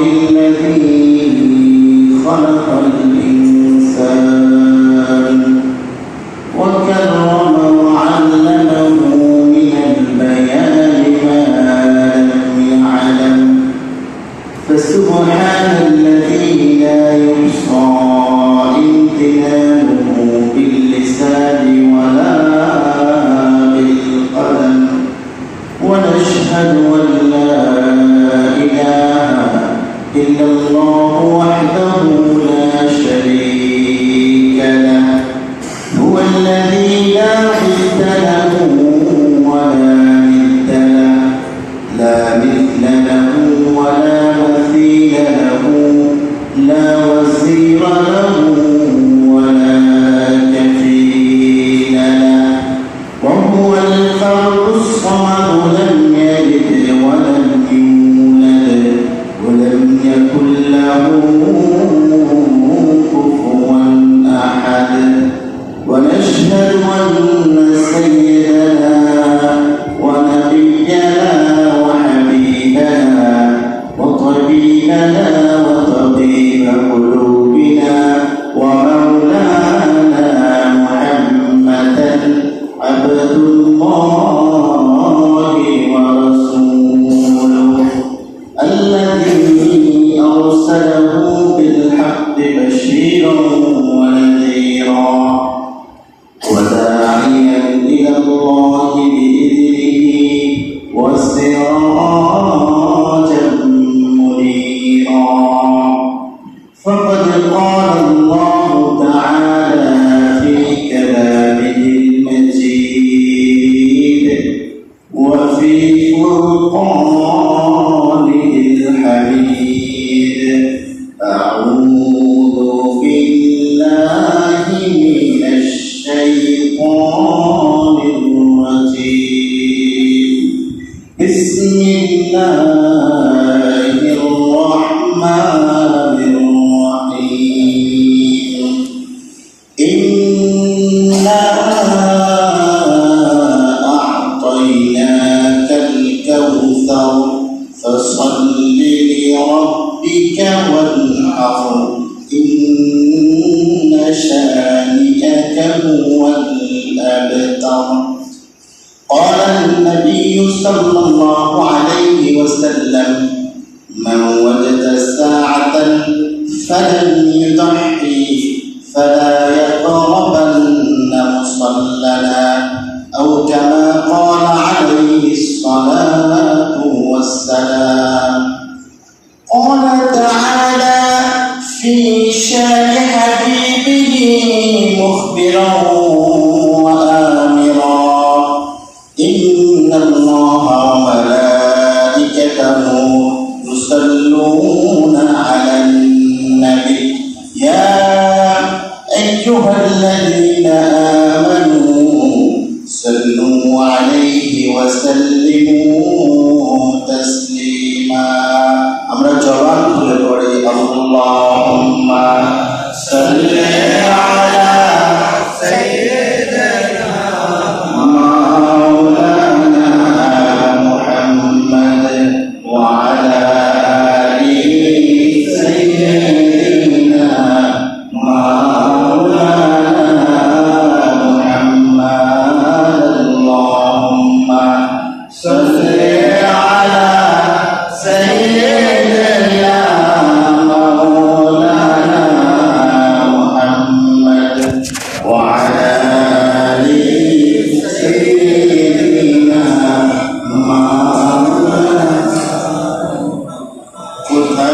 الذين Allah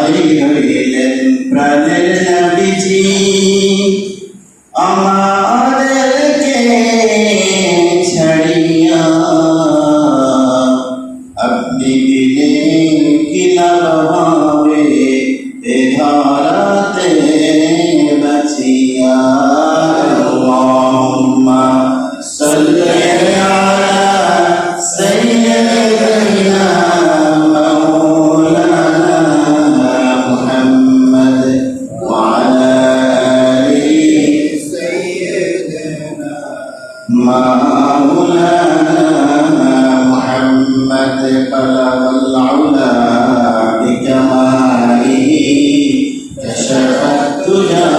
പാലികളിലെ പ്രണയനവിജീ العلا بكماله كشفت تجاه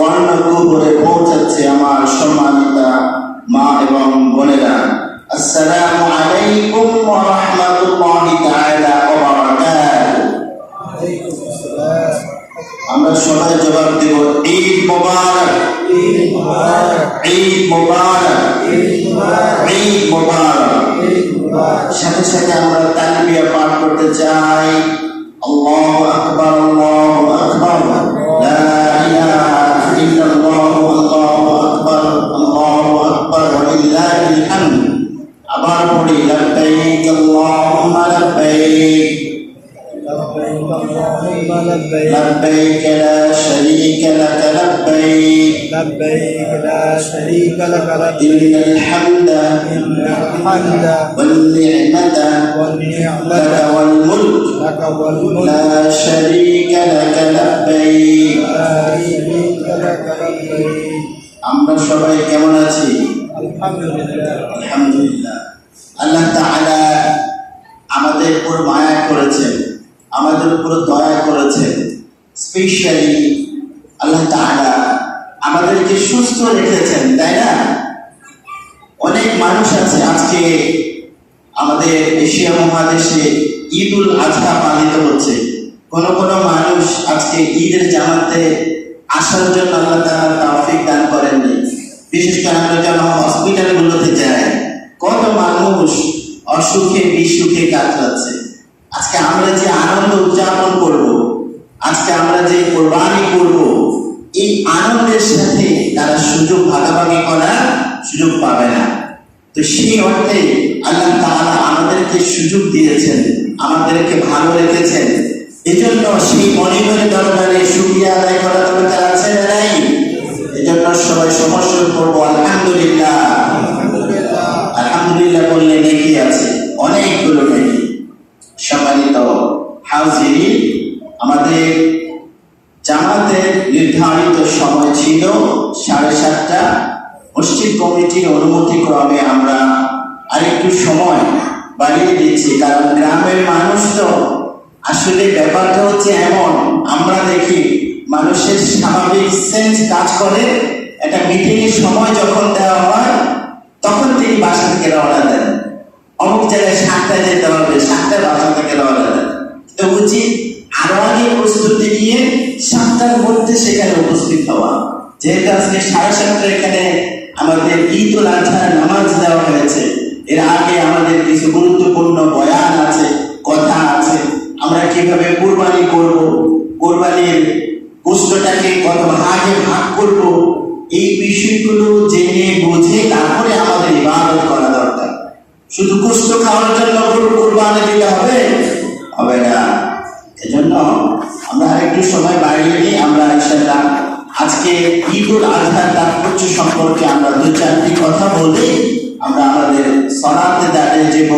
যাদের কর্ণকুবরে পৌঁছাচ্ছে আমার সম্মানিতা মা এবং বোনেরা। আসসালামু আলাইকুম ওয়া রাহমাতুল্লাহি তাআলা ওয়া বারাকাতুহু। আমরা সবাই জবাব দেব, ঈদ মোবারক। ঈদ মোবারক। ঈদ মোবারক। সাথে সাথে আমরা তাকবিয়া পাঠ করতে চাই। আল্লাহু আকবার আল্লাহু আকবার। اللهم لبيك لبيك لا شريك لك لبيك لبيك لا شريك لك لبيك إن الحمد إن الحمد والنعمة والنعمة لك والملك لك والملك لا شريك لك لبيك لا شريك لك لبيك আমরা সবাই কেমন আছি الحمد لله আলহামদুলিল্লাহ আল্লাহ তাআলা আমাদের উপর মায়া করেছেন, আমাদের উপর দয়া করেছেন। স্পেশালি আল্লাহ তাআলা আমাদেরকে সুস্থ রেখেছেন, তাই না? অনেক মানুষ আছে আজকে আমাদের এশিয়া মহাদেশে ঈদ উল আজহা পালিত হচ্ছে। কোন কোন মানুষ আজকে ঈদের জামাতে আসার জন্য আল্লাহ তাআলা তৌফিক দান করেননি। বিশেষ করে আমরা যখন হসপিটালগুলোতে যাই, কত মানুষ অসুখে বিসুখে কাতরাচ্ছে। আজকে আমরা যে আনন্দ উদযাপন করব, আজকে আমরা যে কোরবানি করব, এই আনন্দের সাথে তারা সুযোগ ভাগাভাগি করার সুযোগ পাবে না। তো সেই অর্থে আল্লাহ তাআলা আমাদেরকে সুযোগ দিয়েছেন, আমাদেরকে ভালো রেখেছেন। এজন্য সেই মনিবের দরবারে শুকরিয়া আদায় করা দরকার আছে না নাই? এজন্য সবাই সমস্যা করব। আলহামদুলিল্লাহ। সেন্স কাজ করে। একটা মিটিং এর সময় যখন দেওয়া হয়, তখন তিনি বাসা থেকে রওনা দেন। অমুক জায়গায় সাতটায় যেতে হবে সাতটায় বাসা থেকে রওনা দেন। তো উচিত আরও আগে প্রস্তুতি নিয়ে সাতটার মধ্যে সেখানে উপস্থিত হওয়া। যেহেতু আজকে সাড়ে সাতটা এখানে আমাদের ঈদ উল আজহার নামাজ দেওয়া হয়েছে। এর আগে আমাদের কিছু গুরুত্বপূর্ণ বয়ান আছে, কথা আছে। আমরা কীভাবে কোরবানি করব, কোরবানির করব, এই বিষয়গুলো জেনে বুঝে তারপরে আমাদের ইবাদত করা দরকার। শুধু গোস্ত খাওয়ার জন্য কোরবানি দিতে হবে? হবে না। এজন্য আমরা আরেকটু সময় বাড়িয়ে নিই। আমরা ইনশাআল্লাহ আজকে ঈদ উল আজহার তাৎপর্য সম্পর্কে আমরা দু চারটি কথা বলে। আমরা আমাদের সলাতে দাঁড়িয়ে যাব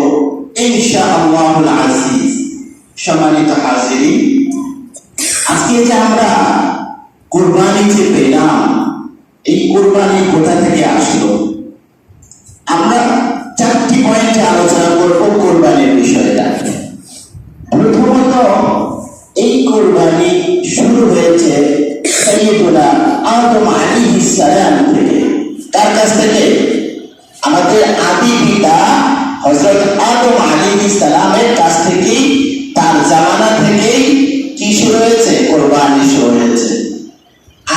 ইনশাআল্লাহুল আজিজ। সম্মানিত হাজিরিন, আজকে যে আমরা কোরবানি যে পেলাম, এই কোরবানি কোথা থেকে আসলো? আমরা চারটি পয়েন্টে আলোচনা করব কোরবানির বিষয়টা প্রথমত, এই কোরবানি শুরু হয়েছে আদম সালাম থেকে। কার কাছ থেকে আমাদের আদি পিতা হযরত আদম আলাইহিস সালামের কাছ থেকেই, তার জামানা থেকেই কি শুরু হয়েছে? কোরবানি শুরু হয়েছে।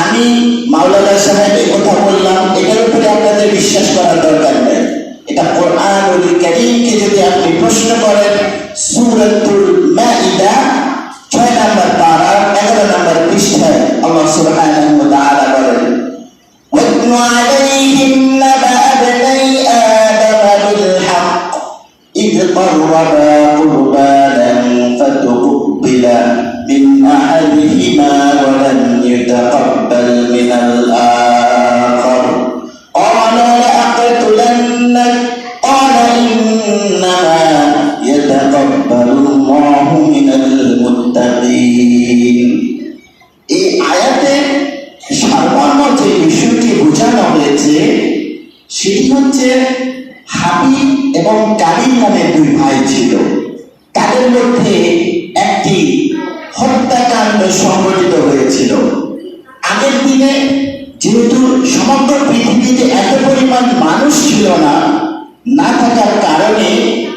আমি মাওলানা সাহেব এই কথা বললাম, এটার উপরে আপনাদের বিশ্বাস করার দরকার নেই। এটা কোরআন কে যদি আপনি প্রশ্ন করেন, সুরতুল মাইদা ছয় নম্বর সংঘটিত হয়েছিল। আগের দিনে যেহেতু সমগ্র পৃথিবীতে এত পরিমাণ মানুষ ছিল না না থাকার কারণে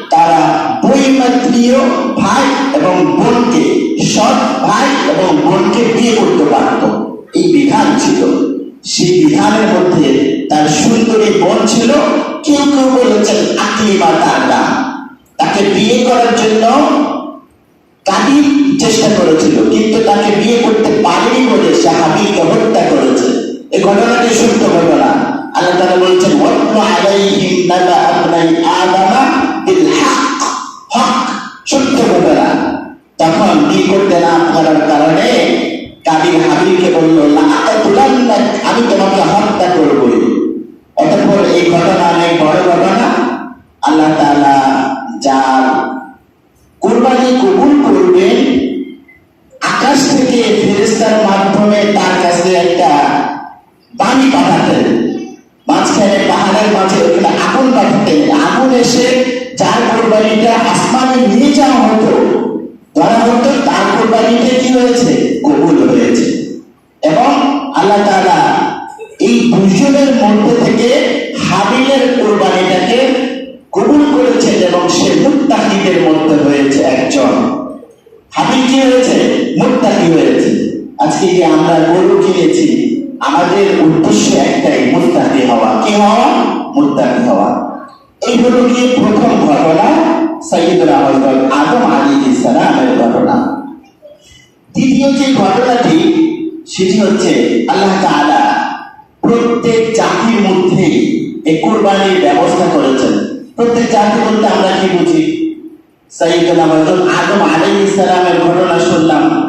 তারা বৈমাত্রীয় ভাই এবং বোনকে, সৎ ভাই এবং বোনকে বিয়ে করতে পারত। এই বিধান ছিল। সেই বিধানের মধ্যে তার সুন্দরী বোন ছিল। কেউ কেউ বলেছেন আকলিমা তার নাম। তাকে বিয়ে করার জন্য কাবিল চেষ্টা করেছিল, কিন্তু তাকে বিয়ে করতে পারেনি বলে সে হাবিলকে হত্যা করেছে। এই ঘটনাটি সত্য ঘটনা। আল্লাহ তাআলা বলছেন বিল হক। হক সত্য ঘটনা। তখন বিয়ে করতে না পারার কারণে কাবিল হাবিলকে বলল আমি তোমাকে হত্যা করবই। অতঃপর এই ঘটনা অনেক বড় ঘটনা। আজকে যে আমরা গরু কিনেছি, আমাদের উদ্দেশ্য একটাই, মুত্তাকি হওয়া। কি হওয়া? মুত্তাকি হওয়া। এই হলো গিয়ে প্রথম ঘটনা সাইয়্যিদুনা হযরত আদম আলাইহিস সালামের ঘটনা। দ্বিতীয় যে ঘটনাটি, সেটি হচ্ছে আল্লাহ তাআলা প্রত্যেক জাতির মধ্যে এই কোরবানির ব্যবস্থা করেছেন। প্রত্যেক জাতি বলতে আমরা কি বুঝি? সাইয়্যিদুনা হযরত আদম আলাইহিস সালামের ঘটনা শুনলাম।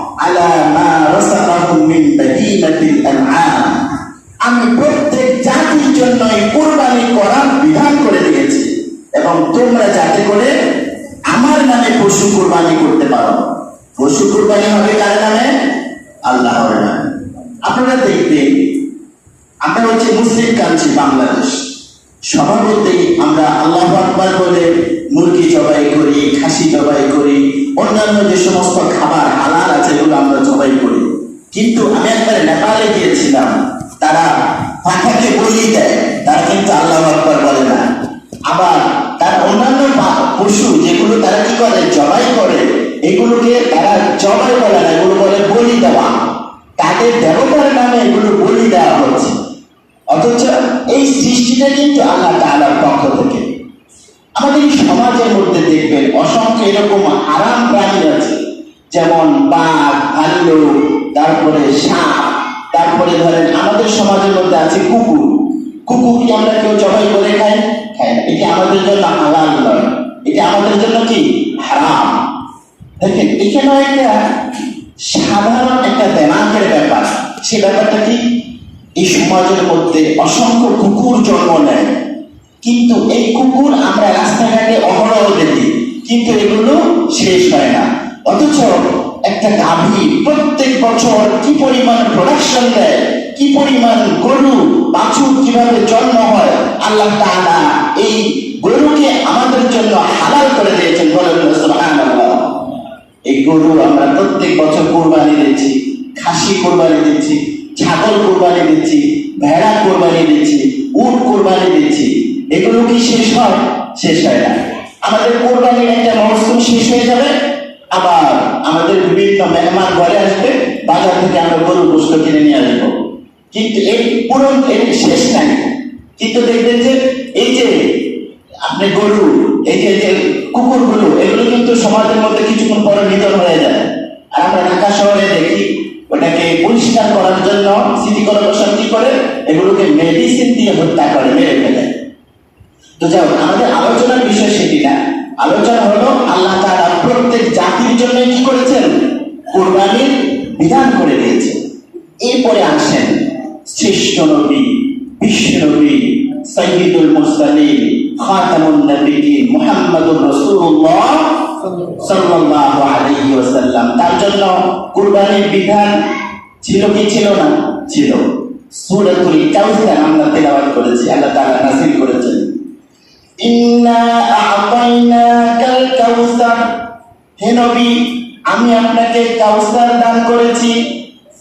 আলা মা রাসাকাহুম মিন বাদিনাতিল আনআম। আমি প্রত্যেক জাতির জন্য এই কুরবানি করার বিধান করে দিয়েছি। এবং তোমরা যাতে করে আমার নামে পশু কুরবানি করতে পারো। পশু কুরবানি হবে কার নামে? আল্লাহর নামে। আপনারা দেখবেন, আমরা হচ্ছে মুসলিম কান্ট্রি বাংলাদেশ। স্বভাবতেই আমরা আল্লাহ আকবার বলে মুরগি জবাই করি, খাসি জবাই করি অন্যান্য যে সমস্ত খাবার হালাল আছে, এগুলো আমরা জবাই করি। কিন্তু আমি একবার নেপালে গিয়েছিলাম, তারা পাখাকে বলি দেয়, তারা কিন্তু আল্লাহ আকবার বলে না। আবার তার অন্যান্য পশু যেগুলো তারা কি করে, জবাই করে, এগুলোকে তারা জবাই বলে না, এগুলো বলে বলি দেওয়া। তাদের দেবতার নামে এগুলো বলি দেওয়া হচ্ছে। অথচ এই সৃষ্টিটা কিন্তু আল্লাহ তাআলার পক্ষ থেকে। আমাদের সমাজের মধ্যে দেখবেন অসংখ্য এরকম আরাম প্রাণী আছে। যেমন বাঘ ভাল্লুক তারপরে সাপ, তারপরে ধরেন আমাদের সমাজের মধ্যে আছে কুকুর। কুকুর কি আমরা কেউ জবাই করে খাই? খাই এটি আমাদের জন্য হালাল নয়। এটি আমাদের জন্য কি? হারাম। দেখেন এখানে একটা সাধারণ একটা দেমাকের ব্যাপার। সে ব্যাপারটা কি? এই সমাজের মধ্যে অসংখ্য কুকুর জন্ম নেয়। কিন্তু এই কুকুর আমরা রাস্তাঘাটে অহরহ দেখি। কিন্তু এগুলো শেষ হয় না। অথচ একটা গাভী প্রত্যেক বছর কি পরিমাণ প্রোডাকশন দেয়, কি পরিমাণ গরু, বাছুর কীভাবে জন্ম হয়, আল্লাহ তাআলা এই গরুকে আমাদের জন্য হালাল করে দিয়েছেন বলেন এই গরু আমরা প্রত্যেক বছর কোরবানি দিচ্ছি, খাসি কোরবানি দিচ্ছি, ছাগল কোরবানি দিচ্ছি, ভেড়া কোরবানি দিচ্ছি, উট কোরবানি দিচ্ছি। এগুলো কি শেষ হয়? শেষ হয় না। আমাদের কোরবানির একটা মরশুম শেষ হয়ে যাবে। আবার আমাদের বিভিন্ন মেহমান ঘরে আসবে। বাজার থেকে আমরা গরুর গোস্ত কিনে নিয়ে আসব। কিন্তু এই পুরো শেষ নাই। কিন্তু দেখবেন যে এই যে আপনি গরু, এই যে যে কুকুরগুলো, এগুলো কিন্তু সমাজের মধ্যে কিছুক্ষণ পরে নিধন হয়ে যায়। আর আমরা ঢাকা শহরে দেখি, ওটাকে পরিষ্কার করার জন্য সিটি কর্পোরেশন কি করে? এগুলোকে মেডিসিন দিয়ে হত্যা করে, মেরে ফেলে। তো যাই আমাদের আলোচনার বিষয় সেটি না। আলোচনা হলো আল্লাহ তাআলা প্রত্যেক জাতির জন্য কি করেছেন? কোরবানির বিধান করে দিয়েছেন। এরপরে আসেন শ্রেষ্ঠ নবী, বিশ্ব নবী সৈয়দুল মুরসালিন, খাতামুন নবীন মুহাম্মদুর রাসূলুল্লাহ সাল্লাল্লাহু আলাইহি ওয়াসাল্লাম। তার জন্য কুরবানির বিধান ছিল কি ছিল না? ছিল। সূরাতুল কাউসার আমরা তেলাওয়াত করেছি, আল্লাহ তাআলা নাযিল করেছেন। ইন্না আ'তাইনাকাল কাউসার। হে নবী, আমি আপনাকে কাউসার দান করেছি।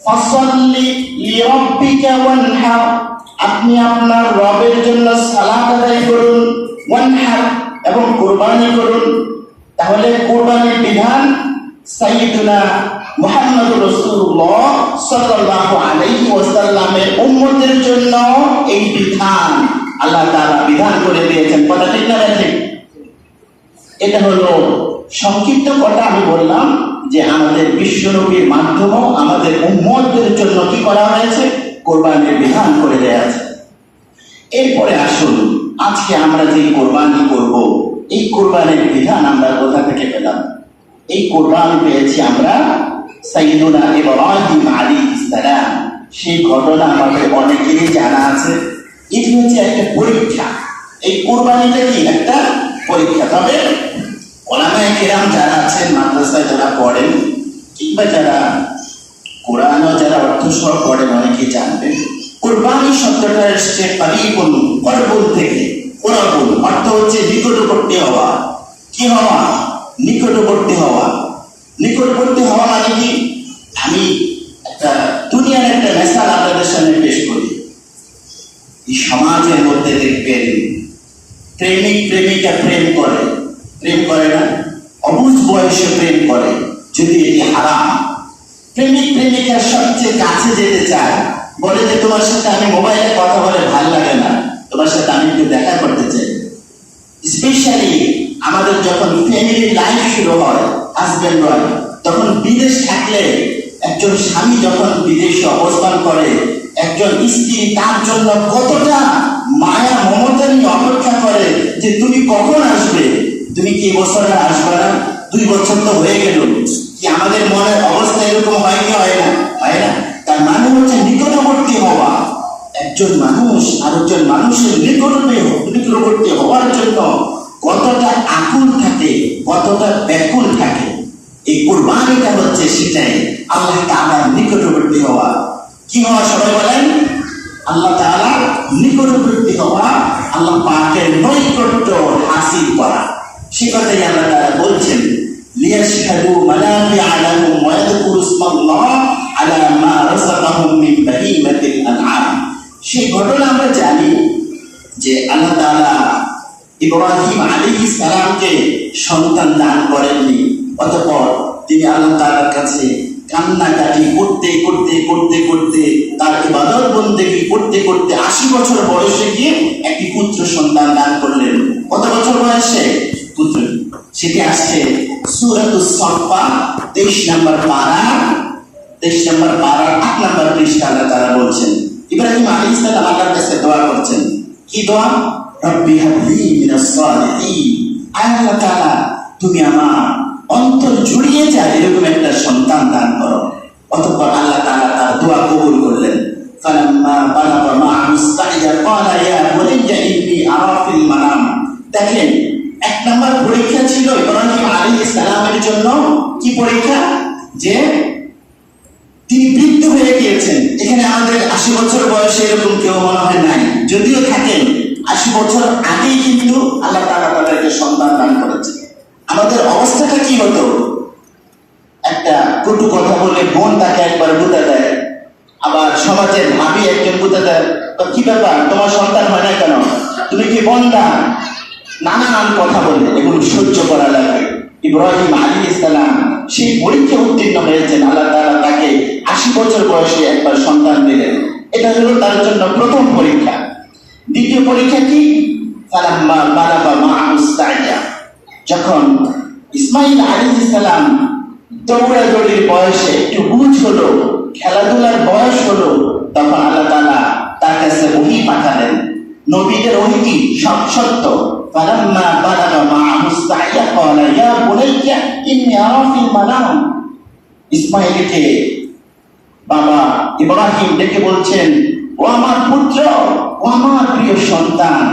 ফাসাল্লি লিরাব্বিকা ওয়ানহার আপনি আপনার রবের জন্য সালাত আদায় করুন ওয়ানহার এবং কুরবানি করুন। তাহলে কুরবানির বিধান সাইয়্যিদুনা মুহাম্মদুর রাসূলুল্লাহ সাল্লাল্লাহু আলাইহি ওয়াসাল্লামের জন্য এই বিধান। আল্লাহ তাআলা বিধান করে দিয়েছেন। কথা ঠিক না এটা হলো সংক্ষিপ্ত কথা। আমি বললাম যে আমাদের বিশ্বনবীর মাধ্যমেও আমাদের উম্মতদের জন্য কি করা হয়েছে? কোরবানির বিধান করে দেয়া আছে। এরপরে আসুন, আজকে আমরা যে কোরবানি করব, এই কোরবানির বিধান আমরা কোথা থেকে পেলাম? এই কোরবান পেয়েছি আমরা সাইয়্যিদুনা ইব্রাহিম আলাইহিস সালাম। সেই ঘটনা আমাদের অনেকেরই জানা আছে। এটি হচ্ছে একটা পরীক্ষা। এই কোরবানিটা কি একটা পরীক্ষা? তবে ওলামায়ে কিরাম যারা আছেন, মাদ্রাসায় যারা পড়েন, কিংবা যারা কোরআনও যারা অর্থ সহ পড়েন অনেকে জানবেন, কোরবানি শব্দটা এসছে কারিবুল করবুল থেকে কোরবুল অর্থ হচ্ছে নিকটবর্তী হওয়া। কি হওয়া? নিকটবর্তী হওয়া। নিকটবর্তী হওয়া মানে কি? আমি একটা দুনিয়ার একটা মেসাল আপনাদের সামনে পেশ করি। এই সমাজের মধ্যে দেখবেন, প্রেমিক প্রেমিকা প্রেম করে। প্রেম করে না, অবুজ বয়সে প্রেম করে, যদি এটি হারাম। প্রেমিক প্রেমিকার সবচেয়ে কাছে যেতে চায়, বলে যে, তোমার সাথে আমি মোবাইলে কথা বলে ভালো লাগে না। তোমার সাথে আমি একটু দেখা করতে চাই। স্পেশালি আমাদের যখন ফ্যামিলি লাইফ শুরু হয় হাজব্যান্ড ওয়াইফ তখন বিদেশ থাকলে একজন স্বামী যখন বিদেশে অবস্থান করে, একজন স্ত্রী তার জন্য কতটা মায়া মমতা নিয়ে অপেক্ষা করে যে তুমি কখন আসবে? তুমি কি বছর আসবে না? দুই বছর তো হয়ে গেল। কি আমাদের মনের অবস্থা এরকম হয় কি হয় না? হয় না। তার মানে হচ্ছে নিকটবর্তী হওয়া। একজন মানুষ আরেকজন মানুষের নিকটবে নিকটবর্তী হওয়ার জন্য কতটা আকুল থাকে, কতটা ব্যাকুল থাকে এই কোরবানিটা হচ্ছে সেটাই আল্লাহ তাআলার নিকটবর্তী হওয়া। কি হওয়া সবাই বলেন? আল্লাহ তাআলা নিকটবর্তী হওয়া, আল্লাহ পাকের নৈকট্য হাসিল করা। সে কথাই আল্লাহ তাআলা বলছেন আলা মা সেই ঘটনা আমরা জানি যে আল্লাহ তাআলা সন্তান দান করেননি। অতঃপর তিনি আল্লাহ তাআলার কাছে কান্নাকাটি করতে করতে করতে করতে তার ইবাদত বন্দেগী করতে করতে আশি বছর বয়সে গিয়ে একটি পুত্র সন্তান দান করলেন। কত বছর বয়সে? পুত্র, সেটি আসছে সুরাতুস সফা তেইশ নম্বর পারা, তেইশ নম্বর পারার আট নম্বর পৃষ্ঠা আল্লাহ তারা বলছেন। ইব্রাহিম আলাইহিস সালাম আল্লাহর কাছে দোয়া করছেন। কি দোয়া? রব্বি হাবলি মিনাস সালিহিন। আল্লাহ তাআলা, তুমি আমার অন্তর জুড়িয়ে যায় এরকম একটা সন্তান দান করো অতঃপর আল্লাহ তাআলা তার দোয়া কবুল করলেন فلما بلغ معه السعي قال يا بني إني أرى في المنام দেখেন এক নম্বর পরীক্ষা ছিল ইব্রাহিম আলাইহিস সালামের জন্য কি পরীক্ষা যে তিনি বৃদ্ধ হয়ে গিয়েছেন এখানে আমাদের আশি বছর বয়সে এরকম কেউ মনে হয় নাই যদিও থাকেন আশি বছর আগেই কিন্তু আল্লাহ তাআলা তাদেরকে সন্তান দান করেছে আমাদের অবস্থাটা কি হতো? একটা কটু কথা বলে বোন তাকে একবার বুঝে দেয়। আবার সমাজের ভাবি একজন বুঝে দেয় কি ব্যাপার? তোমার সন্তান হয় না কেন? তুমি কি বন্দা নানান কথা বললে, এগুলো সহ্য করা লাগবে ইব্রাহিম আলী ইসলাম সেই পরীক্ষা উত্তীর্ণ হয়েছেন, আল্লাহ তারা তাকে আশি বছর বয়সে একবার সন্তান দিলেন। এটা হলো তার জন্য প্রথম পরীক্ষা। দ্বিতীয় পরীক্ষা কি? ফালাম্মা বালাগা মা'আহুস সাইয়া। যখন ইসমাইল আলাইহিস সালাম দৌড়াদৌড়ির বয়সে একটু বুঝ হলো, খেলাধুলার বয়স হলো, তখন আল্লাহ তাআলা তার কাছে ওহী পাঠালেন। নবীদের ওহী কি সব সত্য। ক্বালা ইয়া বুনাইয়া ইন্নী আরা ফিল মানাম ইসমাইলকে বাবা ইব্রাহিম ডেকে বলছেন, ও আমার পুত্র, ও আমার প্রিয় সন্তান,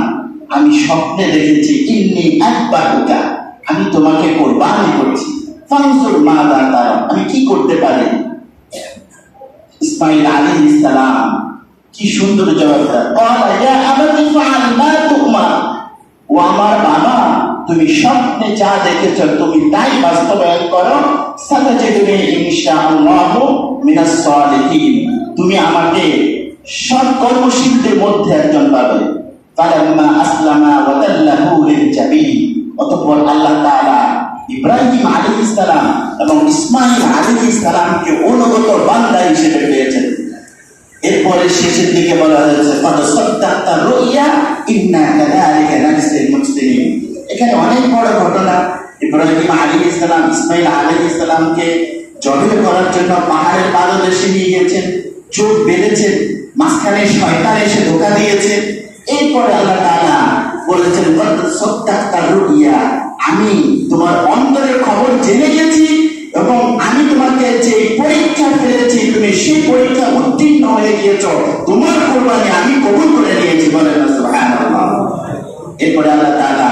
আমি স্বপ্নে দেখেছি, ইন্নি একবারুকা আমি তোমাকে কোরবানি করছি। ফানসুর মা দাতা আমি কি করতে পারি? ইসমাইল আলাইহিস সালাম, কি সুন্দর জবাব দেয় ও আমার বাবা, তুমি স্বপ্নে যা দেখেছ, তুমি তাই বাস্তবায়ন করো। সাতাজিদুনি ইনশাআল্লাহ মিনাস তুমি আমাকে সৎ কর্মশীলদের মধ্যে একজন পাবে। ফালাম্মা আসলামা ওয়া লিল অতঃপর আল্লাহ তাআলা ইব্রাহিম আলাইহিস সালাম এবং ইসমাঈল আলাইহিস সালামকে অনুগত বান্দা হিসেবে পেয়েছেন। এরপরে শেষের দিকে বলা হয়েছে কত রইয়া, ইন্না এখানে অনেক বড় ঘটনা। ইব্রাহিম আলাইহিস সালাম ইসমাইল করার জন্য পাহাড়ের পাদদেশে নিয়ে গেছেন, চোখ বেঁধেছেন, মাঝখানে শয়তান এসে ধোকা দিয়েছে। এরপরে আল্লাহ বলেছেন আমি তোমার অন্তরের খবর জেনে গেছি এবং আমি তোমাকে যে পরীক্ষা ফেলেছি, তুমি সেই পরীক্ষা উত্তীর্ণ হয়ে গিয়েছ। তোমার কোরবানি আমি কবুল করে নিয়েছি বলে এরপরে আল্লাহ তাআলা